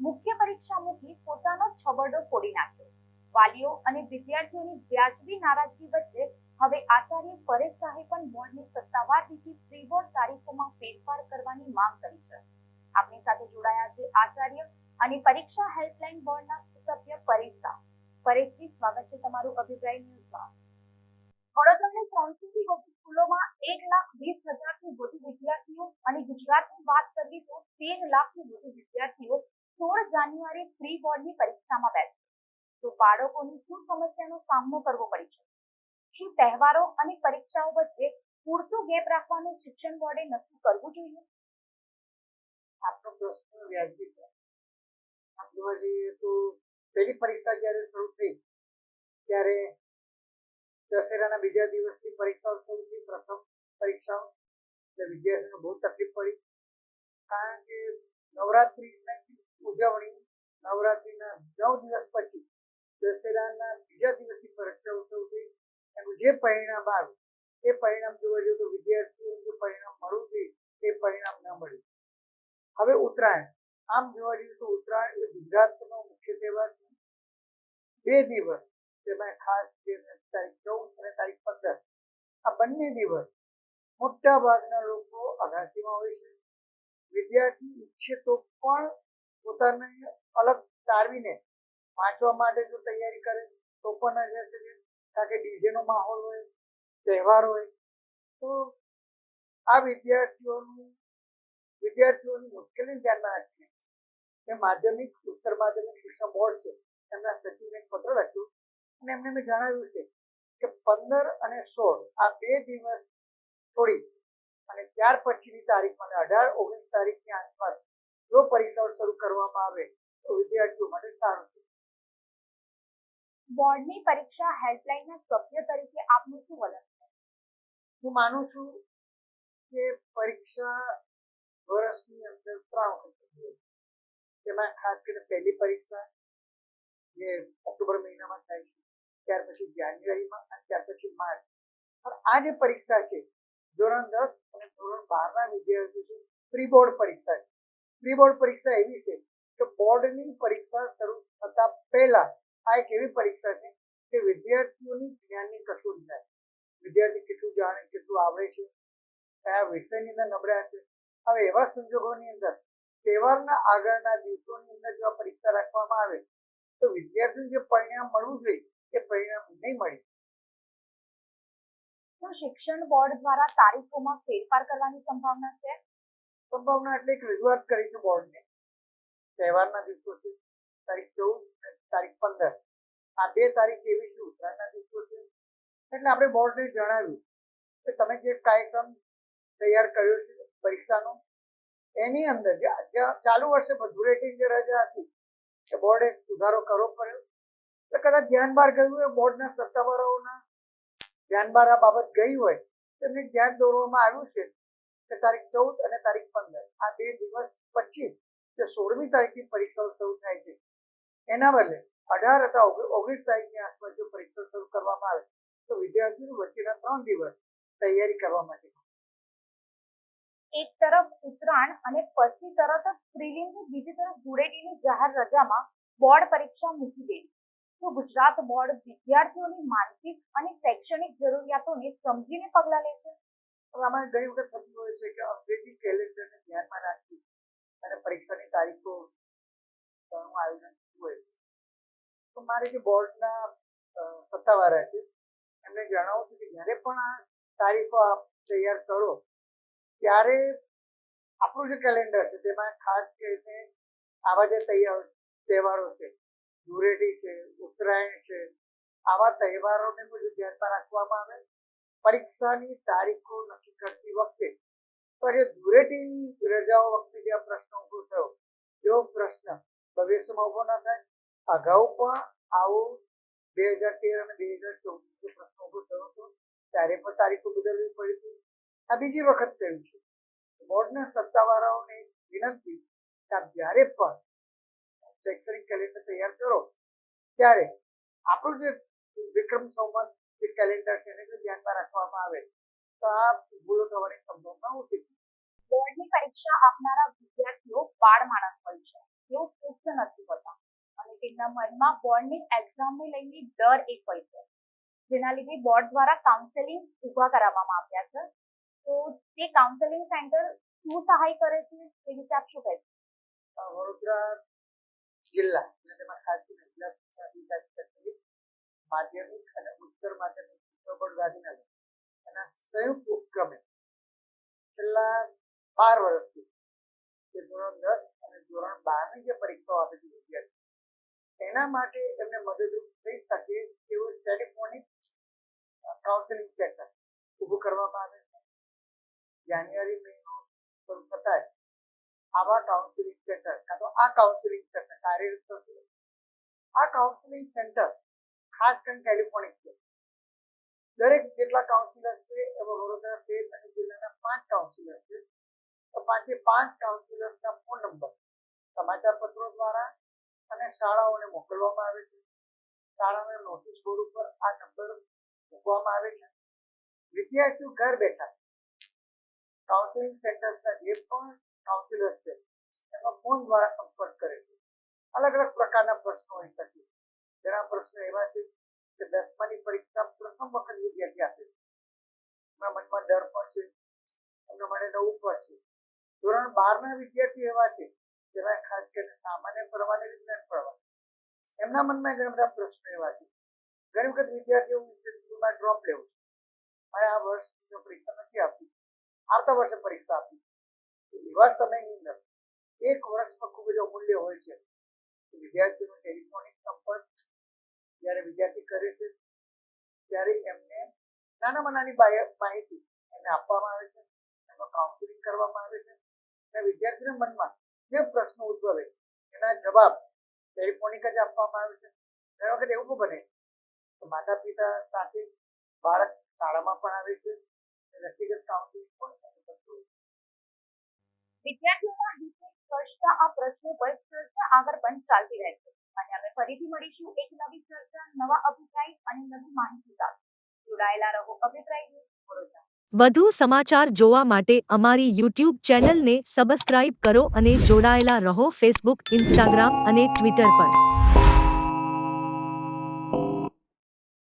મુખ્ય પરીક્ષા મૂકી પોતાનો છબરડો ફોડી નાખ્યો. વાલીઓ અને વિદ્યાર્થીઓની વ્યાજબી નારાજગી વચ્ચે હવે આચાર્ય પરેશ શાહે બોર્ડની સત્તાવાર રીતે પ્રી બોર્ડ તારીખોમાં ફેરફાર કરવાની માંગ કરી આચાર્ય અને પરીક્ષા હેલ્પલાઇન બોર્ડના સભ્ય પરેશ શાહ પરેશજી સ્વાગત છે તમારું અભિપ્રાય ન્યૂઝમાં. વડોદરાની ત્રણસો સ્કૂલોમાં એક લાખ વીસ હજારથી વધુ વિદ્યાર્થીઓ અને ગુજરાતની વાત કરીએ તો તેર લાખથી વધુ વિદ્યાર્થીઓ સોળ જાન્યુઆરી પ્રી બોર્ડની પરીક્ષામાં બેસશે તો બાળકોની શું સમસ્યાનો સામનો કરવો પડી છે શું તહેવારો અને પરીક્ષાઓ વચ્ચે પૂરતું ગેપ રાખવાનું શિક્ષણ બોર્ડે નક્કી કરવું જોઈએ? આપનો પ્રશ્ન વ્યાજબી છે. આમ જોવા તો પહેલી પરીક્ષા જ્યારે શરૂ થઈ, ત્યારે દશેરાના બીજા દિવસથી પરીક્ષાઓ શરૂ થઈ. પ્રથમ પરીક્ષાઓ, એટલે વિદ્યાર્થીઓને બહુ તકલીફ પડી. કારણ કે નવરાત્રિની ઉજવણી, નવરાત્રિના નવ દિવસ પછી દશેરાના બીજા દિવસની પરીક્ષાઓ શરૂ થઈ. એનું જે પરિણામ આવ્યું એ પરિણામ જોવા જોઈએ તો વિદ્યાર્થીઓને જે પરિણામ મળવું જોઈએ, એ પરિણામ ન મળ્યું હવે ઉત્તરાયણ. આમ જોવા જઈએ તો ઉત્તરાયણ એ ગુજરાતનો મુખ્ય તહેવાર છે. બે દિવસ તેમાં ખાસ તારીખ ચૌદ અને તારીખ પંદર. આ બંને દિવસ મોટા ભાગના લોકો અગાસીમાં હોય છે. વિદ્યાર્થી ઈચ્છે તો પણ પોતાને અલગ તારવીને વાંચવા માટે જો તૈયારી કરે તો પણ ન જઈ શકે. કારણ કે ડીજેનો માહોલ હોય, તહેવાર હોય. તો આ વિદ્યાર્થીઓનું વિદ્યાર્થીઓની મુશ્કેલી ધ્યાનમાં રાખીને એ માધ્યમિક ઉત્તર માધ્યમિક શિક્ષણ બોર્ડ છે એમના સચિવને પત્ર લખ્યું અને એમને મેં જણાવ્યું છે કે પંદર અને સોળ આ બે દિવસ છોડી અને ત્યાર પછીની તારીખ અને અઢાર ઓગણીસ તારીખની આસપાસ જો પરીક્ષાઓ શરૂ કરવામાં આવે તો વિદ્યાર્થીઓ માટે સારું છે. બોર્ડની પરીક્ષા હેલ્પલાઇનના સભ્ય તરીકે આપનું શું વલણ છે? હું માનું છું કે પરીક્ષા વર્ષની અંદર ત્રણ વખત તેમાં ખાસ કરીને પહેલી પરીક્ષા જે ઓક્ટોબર મહિનામાં થાય છે, ત્યાર પછી જાન્યુઆરીમાં અને ત્યાર પછી માર્ચ. પણ આ જે પરીક્ષા છે, ધોરણ દસ અને ધોરણ બારના વિદ્યાર્થીઓ છે પ્રી બોર્ડ પરીક્ષા છે. પ્રી બોર્ડ પરીક્ષા એવી છે કે બોર્ડની પરીક્ષા શરૂ થતા પહેલા આ એક એવી પરીક્ષા છે કે વિદ્યાર્થીઓની જ્ઞાનની કશું જાય વિદ્યાર્થી કેટલું જાણે, કેટલું આવડે છે, કયા વિષયની અંદર નબળા છે હવે એવા સંજોગોની અંદર તહેવારના આગળના દિવસોની અંદર જો પરીક્ષા રાખવામાં આવે તો વિદ્યાર્થીને જે પરિણામ મળવું જોઈએ એ પરિણામ નહીં મળે. શું શિક્ષણ બોર્ડ દ્વારા તારીખોમાં ફેરફાર કરવાની સંભાવના છે? સંભાવના એટલે એક રજૂઆત કરી છે બોર્ડને. તહેવારના દિવસો છે તારીખ ચૌદ તારીખ પંદર. આ બે તારીખ એવી છે ઉત્તરાયણના દિવસો છે. એટલે આપણે બોર્ડને જણાવ્યું કે તમે જે કાર્યક્રમ તૈયાર કર્યો છે પરીક્ષાનો. એની અંદર જે ચાલુ વર્ષે ધૂળેટી જે રજા હતી એ બોર્ડે સુધારો કરવો પડ્યો. એટલે કદાચ ધ્યાન બહાર ગયું હોય બોર્ડના સત્તાવાળાઓના ધ્યાન બહાર આ બાબત ગઈ હોય, તો એમને ધ્યાન દોરવામાં આવ્યું છે કે તારીખ ચૌદ અને તારીખ પંદર. આ બે દિવસ પછી જે સોળમી તારીખની પરીક્ષાઓ શરૂ થાય છે, એના બદલે અઢાર અથવા ઓગણીસ તારીખની આસપાસ જો પરીક્ષા શરૂ કરવામાં આવે, તો વિદ્યાર્થીઓ વચ્ચેના ત્રણ દિવસ તૈયારી કરવા માટે એક તરફ ઉત્તરાયણ અને પછી તરત જ પ્રિલિમની બીજી તરફ ધૂળેટીની જાહેર રજામાં બોર્ડ પરીક્ષા મૂકી દેવી. તો ગુજરાત બોર્ડ વિદ્યાર્થીઓની માનસિક અને શૈક્ષણિક જરૂરિયાતોને સમજીને પગલાં લેશે આમાં ઘણી વખત થતું હોય છે કે અંગ્રેજી કેલેન્ડરને ધ્યાનમાં રાખી અને પરીક્ષાની તારીખો ઘણું આયોજન થતું હોય તો મારે જે બોર્ડના સત્તાવાળા છે એમને જણાવું છું કે જ્યારે પણ આ તારીખો આપ તૈયાર કરો ત્યારે આપણું જે કેલેન્ડર છે, તેમાં ખાસ કરીને આવા જે તૈયાર, તહેવારો છે, ધૂળેટી છે, ઉત્તરાયણ છે, આવા તહેવારોને બધું ધ્યાનમાં રાખવામાં આવે, પરીક્ષાની તારીખો નક્કી કરતી વખતે, તો જે ધૂળેટીની રજાઓ વખતે જે પ્રશ્ન ઊભો થયો, એવો પ્રશ્ન ભવિષ્યમાં ઊભો ના થાય. અગાઉ પણ આવો બે હજાર તેર અને બે હજાર ચૌદ પ્રશ્ન ઊભો થયો હતો, ત્યારે પણ તારીખો બદલવી પડી હતી. આ બીજી વખત થયું છે. બોર્ડના સત્તાવાળાઓને વિનંતી કે જ્યારે પણ શૈક્ષણિક કેલેન્ડર તૈયાર કરો, ત્યારે આપણું જે વિક્રમ સંવત જે કેલેન્ડર છે એને ધ્યાનમાં રાખવામાં આવે. તો આ ભૂલો થવાની સંભાવના ઓછી છે. બોર્ડની પરીક્ષા આપનારા વિદ્યાર્થીઓ બાળ માણસ હોય છે. તેઓ પુખ્ત નથી હોતા. અને તેમના મનમાં બોર્ડની એક્ઝામને લઈને ડર એક હોય છે. જેના લીધે બોર્ડ દ્વારા કાઉન્સેલિંગ ઊભા કરાવવામાં આવ્યા છે. તો તે કાઉન્સેલિંગ સેન્ટર શું સહાય કરે છે તે વિશે આપ શું કહેશો વડોદરા જિલ્લા અને તેમાં ખાસ કરીને જિલ્લા શિક્ષણ અધિકારી કચેરી માધ્યમિક અને ઉત્તર માધ્યમિક બોર્ડ ગાંધીનગર. એના સંયુક્ત ઉપક્રમે છેલ્લા બાર વર્ષથી જે ધોરણ દસ અને ધોરણ બારની જે પરીક્ષાઓ આપે વિદ્યાર્થી એના માટે એમને મદદરૂપ થઈ શકે તેવું ટેલિફોનિક કાઉન્સેલિંગ સેન્ટર ઊભું કરવામાં આવે છે જાન્યુઆરી મહિનો શરૂ થતા જ આવા કાઉન્સિલિંગ સેન્ટર કાં તો આ કાઉન્સિલિંગ સેન્ટર કાર્યરત થશે આ કાઉન્સિલિંગ સેન્ટર ખાસ કરીને કેલિફોર્નિક છે. દરેક જેટલા કાઉન્સિલર છે, એમાં વડોદરા સ્ટેટ અને જિલ્લાના પાંચ કાઉન્સિલર છે. તો પાંચે પાંચ કાઉન્સિલર્સના ફોન નંબર સમાચાર પત્રો દ્વારા અને શાળાઓને મોકલવામાં આવે છે. શાળાના નોટિસ બોર્ડ ઉપર આ નંબર મૂકવામાં આવે છે. વિદ્યાર્થીઓ ઘર બેઠા કાઉન્સિલિંગ સેન્ટર્સના જે પણ કાઉન્સિલર છે, એમાં ફોન દ્વારા સંપર્ક કરે છે? અલગ અલગ પ્રકારના પ્રશ્નો હોઈ શકે. ઘણા પ્રશ્નો એવા છે કે દસમાની પરીક્ષા પ્રથમ વખત વિદ્યાર્થી આપે છે. એમના મનમાં ડર પણ છે. એમના મને નવું પણ છે. ધોરણ બારના વિદ્યાર્થી એવા છે જેમાં ખાસ કરીને સામાન્ય પ્રવાહની રીતે પ્રવાહ એમના મનમાં ઘણા બધા પ્રશ્નો એવા છે. ઘણી વખત વિદ્યાર્થીઓ વિદ્યાર્થીઓમાં ડ્રોપ લેવું છે. મારે આ વર્ષ પરીક્ષા નથી આપી. આવતા વર્ષે પરીક્ષા આપી એવા સમયની અંદર એક વર્ષમાં ખૂબ જ અમૂલ્ય હોય છે. વિદ્યાર્થીનો ટેલિફોનિક સંપર્ક જ્યારે વિદ્યાર્થી કરે છે, ત્યારે એમને નાનામાં નાની માહિતી એમને આપવામાં આવે છે એનો કાઉન્સિલિંગ કરવામાં આવે છે. અને વિદ્યાર્થીના મનમાં જે પ્રશ્નો ઉદ્ભવે એના જવાબ ટેલિફોનિક જ આપવામાં આવે છે. ઘણી વખત એવું બને માતા પિતા સાથે બાળક શાળામાં પણ આવે છે વ્યક્તિગત કાઉન્સિલિંગ પણ એનું થતું હોય છે. વિદ્યાર્થીઓના હિતને સ્પર્શતા આ પ્રશ્નો પર ચર્ચા આગળ પણ ચાલતી રહેશે અને અમે ફરીથી મળીશું એક નવી ચર્ચા, નવા અભિપ્રાય અને નવી માહિતી સાથે. જોડાયેલા રહો અભિપ્રાય વધુ સમાચાર જોવા માટે અમારી યુટ્યુબ ચેનલને સબસ્ક્રાઇબ કરો અને જોડાયેલા રહો ફેસબુક, ઇન્સ્ટાગ્રામ અને ટ્વિટર પર.